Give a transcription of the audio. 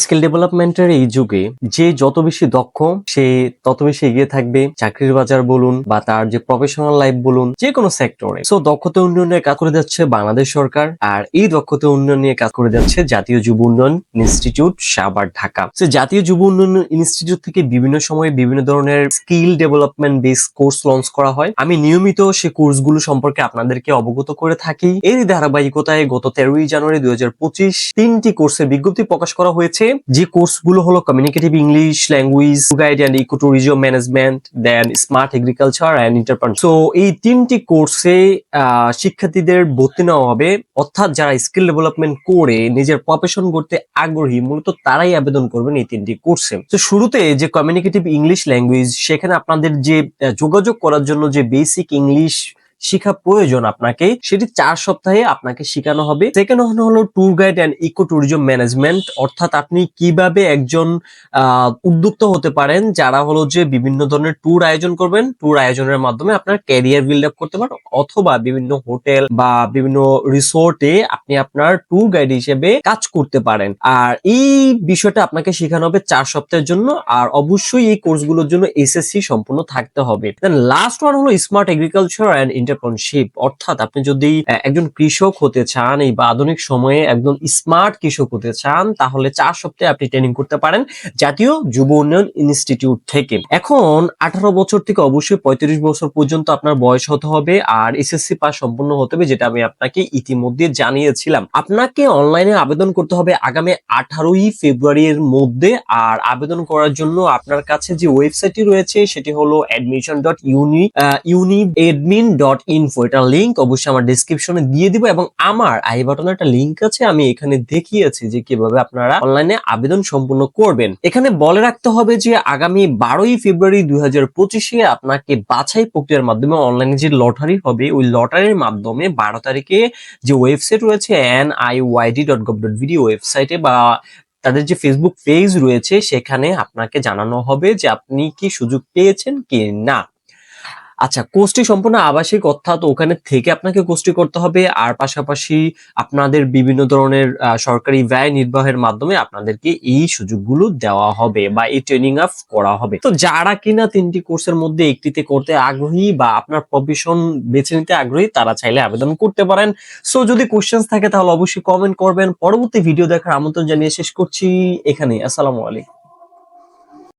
Skill ডেভেলপমেন্টের এই যুগে যে যত বেশি দক্ষ, সে তত বেশি এগিয়ে থাকবে চাকরির বাজার বলুন বা তার যে প্রফেশনাল লাইফ বলুন, যে কোনো সেক্টরে সো দক্ষতা উন্নয়নে কাজ করে যাচ্ছে বাংলাদেশ সরকার আর এই দক্ষতা উন্নয়ন নিয়ে কাজ করে যাচ্ছে জাতীয় যুব উন্নয়ন ইনস্টিটিউট সাবার ঢাকা। সো জাতীয় যুব উন্নয়ন ইনস্টিটিউট থেকে বিভিন্ন সময়ে বিভিন্ন ধরনের skill development base course launch করা হয়। আমি নিয়মিত সে কোর্সগুলো সম্পর্কে আপনাদেরকে অবগত করে থাকি। এর ধারাবাহিকতায় গত তেরোই জানুয়ারি দুই তিনটি কোর্সের বিজ্ঞপ্তি প্রকাশ করা হয়েছে। যে কোর্সগুলো হলো communicative English language guide and eco tourism management then smart agriculture and entrepreneur so এই তিনটি কোর্সে শিক্ষার্থীদের ভর্তি নেওয়া হবে। অর্থাৎ যারা স্কিল ডেভেলপমেন্ট করে, নিজের প্রফেশন করতে আগ্রহী, মূলত তারাই আবেদন করবেন এই তিনটি কোর্সে তো শুরুতে যে কমিউনিকেটিভ ইংলিশ ল্যাঙ্গুয়েজ সেখানে আপনাদের যে যোগাযোগ করার জন্য যে বেসিক ইংলিশ শিখা প্রয়োজন আপনাকে, সেটি চার সপ্তাহে আপনাকে শেখানো হবে। সেকেন্ড হলো tour guide and eco tourism management অর্থাৎ আপনি কীভাবে একজন উদ্যোক্তা হতে পারেন, যারা হলো যে বিভিন্ন ধরনের ট্যুর আয়োজন করবেন ট্যুর আয়োজনের মাধ্যমে আপনার ক্যারিয়ার বিল্ড আপ করতে পারেন, অথবা বিভিন্ন হোটেল বা বিভিন্ন রিসোর্টে আপনি আপনার ট্যুর গাইড হিসেবে কাজ করতে পারেন। আর এই বিষয়টা আপনাকে শেখানো হবে চার সপ্তাহের জন্য, আর অবশ্যই এই কোর্সগুলোর জন্য এসএসসি সম্পূর্ণ থাকতে হবে। লাস্ট ওয়ান হলো স্মার্ট এগ্রিকালচার অ্যান্ড এন্টারপ্রেনশিপ অর্থাৎ আপনি যদি একজন কৃষক হতে চান, এই বা আধুনিক সময়ে একদম স্মার্ট কৃষক হতে চান, তাহলে চার সপ্তাহে আপনি ট্রেনিং করতে পারেন জাতীয় যুব উন্নয়ন ইনস্টিটিউট থেকে। এখন আঠারো বছর থেকে অবশ্যই পঁয়ত্রিশ বছর পর্যন্ত আপনার বয়স হতে হবে আর এসএসসি পাস সম্পূর্ণ হতে হবে, যেটা আমি আপনাকে ইতিমধ্যে জানিয়েছিলাম। আপনাকে অনলাইনে আবেদন করতে হবে আগামী আঠারোই ফেব্রুয়ারির মধ্যে আর আবেদন করার জন্য আপনার কাছে যে ওয়েবসাইটটি রয়েছে, সেটি হলো admission dot uni uni admin dot info এটার লিঙ্ক অবশ্যই আমার ডিসক্রিপশনে দিয়ে দিব এবং আমার আই বাটনে একটা লিঙ্ক আছে, আমি এখানে দেখিয়েছি যে কীভাবে আপনারা অনলাইনে আবেদন সম্পূর্ণ করবেন। এখানে বলে রাখতে হবে যে আগামী বারোই ফেব্রুয়ারি দুই আপনাকে বাছাই প্রক্রিয়ার মাধ্যমে অনলাইনে যে লটারি হবে, ওই লটারির মাধ্যমে বারো তারিখে যে ওয়েবসাইট রয়েছে N I Y D dot gov dot video ওয়েবসাইটে বা তাদের যে ফেসবুক পেজ রয়েছে, সেখানে আপনাকে জানানো হবে যে আপনি কি সুযোগ পেয়েছেন কি না। আচ্ছা কোর্সটি সম্পূর্ণ আবাসিক, অর্থাৎ ওখানে থেকে আপনাকে কোর্সটি করতে হবে। আর পাশাপাশি আপনাদের বিভিন্ন ধরনের সরকারি ব্যয় নির্বাহের মাধ্যমে আপনাদেরকে এই সুযোগগুলো দেওয়া হবে বা এই ট্রেনিং আপ করা হবে। তো যারা কিনা তিনটি কোর্সের মধ্যে একটিতে করতে আগ্রহী বা আপনার প্রফেশন বেছে নিতে আগ্রহী, তারা চাইলে আবেদন করতে পারেন। সো যদি কোশ্চেন্স থাকে, তাহলে অবশ্যই কমেন্ট করবেন। পরবর্তী ভিডিও দেখার আমন্ত্রণ জানিয়ে শেষ করছি। এখানে আসসালামু আলাইকুম।